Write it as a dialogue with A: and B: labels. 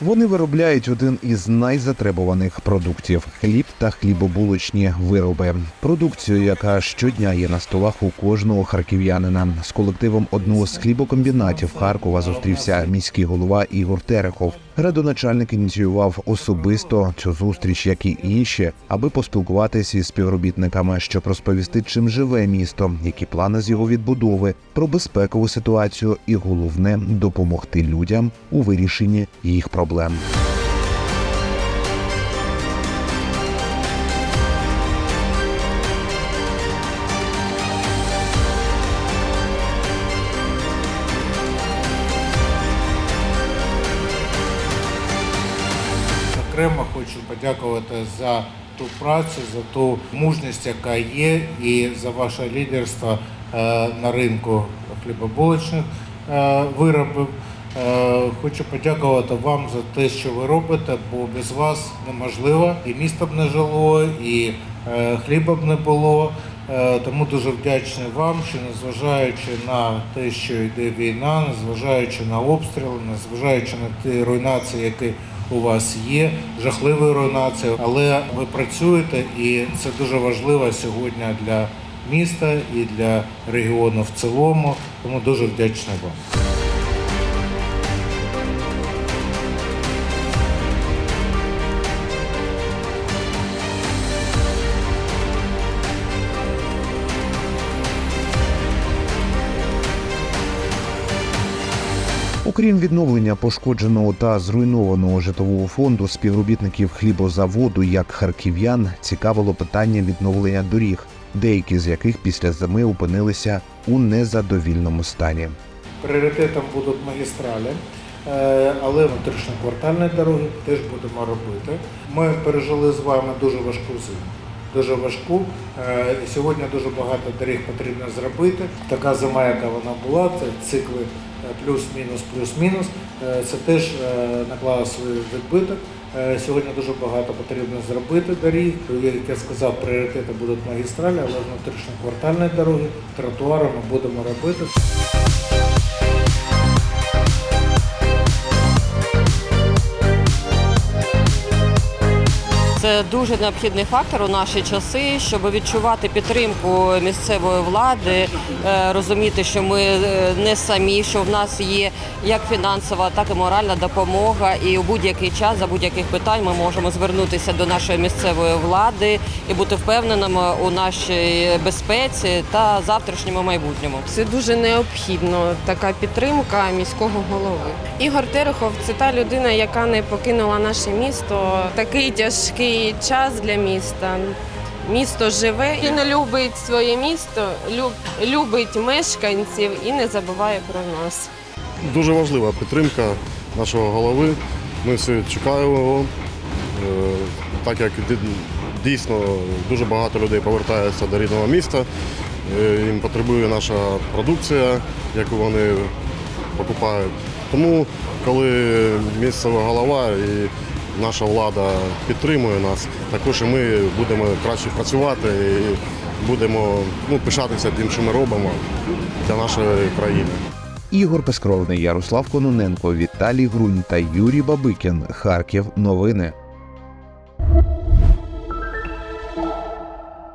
A: Вони виробляють один із найзатребуваних продуктів хліб та хлібобулочні вироби. Продукцію, яка щодня є на столах у кожного харків'янина. З колективом одного з хлібокомбінатів Харкова зустрівся міський голова Ігор Терехов. Градоначальник ініціював особисто цю зустріч, як і інші, аби поспілкуватися із співробітниками, щоб розповісти, чим живе місто, які плани з його відбудови, про безпекову ситуацію і головне допомогти людям у вирішенні їх проблем.
B: Окремо хочу подякувати за ту працю, за ту мужність, яка є, і за ваше лідерство е, на ринку хлібобулочних е, виробів. Е, Хочу подякувати вам за те, що ви робите, бо без вас неможливо. І місто б не жило, і хліба б не було. Тому дуже вдячний вам, що незважаючи на те, що йде війна, незважаючи на обстріли, незважаючи на ті руйнації, які у вас є, жахливою руйнацією, але ви працюєте, і це дуже важливо сьогодні для міста і для регіону в цілому. Тому дуже вдячний вам.
A: Окрім відновлення пошкодженого та зруйнованого житлового фонду, співробітників хлібозаводу, як харків'ян, цікавило питання відновлення доріг, деякі з яких після зими опинилися у незадовільному стані.
B: Пріоритетом будуть магістралі, е, але внутрішньоквартальні дороги теж будемо робити. Ми пережили з вами дуже важку зиму. Дуже важку. Е, Сьогодні дуже багато доріг потрібно зробити. Така зима, яка вона була, це цикли е, плюс-мінус, плюс-мінус. Е, Це теж наклало свій відбиток. Сьогодні дуже багато потрібно зробити доріг. Як я сказав, пріоритети будуть магістралі, але внутрішньоквартальні дороги, тротуари ми будемо робити.
C: Це дуже необхідний фактор у наші часи, щоб відчувати підтримку місцевої влади, е, розуміти, що ми е, не самі, що в нас є як фінансова, так і моральна допомога. І у будь-який час за будь-яких питань ми можемо звернутися до нашої місцевої влади і бути впевненими у нашій безпеці та завтрашньому майбутньому.
D: Це дуже необхідно, така підтримка міського голови. Ігор Терехов це та людина, яка не покинула наше місто. Такий тяжкий час для міста. Місто живе, він любить своє місто, люб- любить мешканців і не забуває про нас.
E: Дуже важлива підтримка нашого голови. Ми всі чекаємо його. Е, Так як дійсно дуже багато людей повертається до рідного міста, е, їм потребує наша продукція, яку вони покупають. Тому, коли місцева голова і наша влада підтримує нас, також і ми будемо краще працювати і будемо ну, пишатися тим, що ми робимо для нашої країни.
A: Ігор Пескровний, Ярослав Кононенко, Віталій Грунь та Юрій Бабикін. Харків. Новини.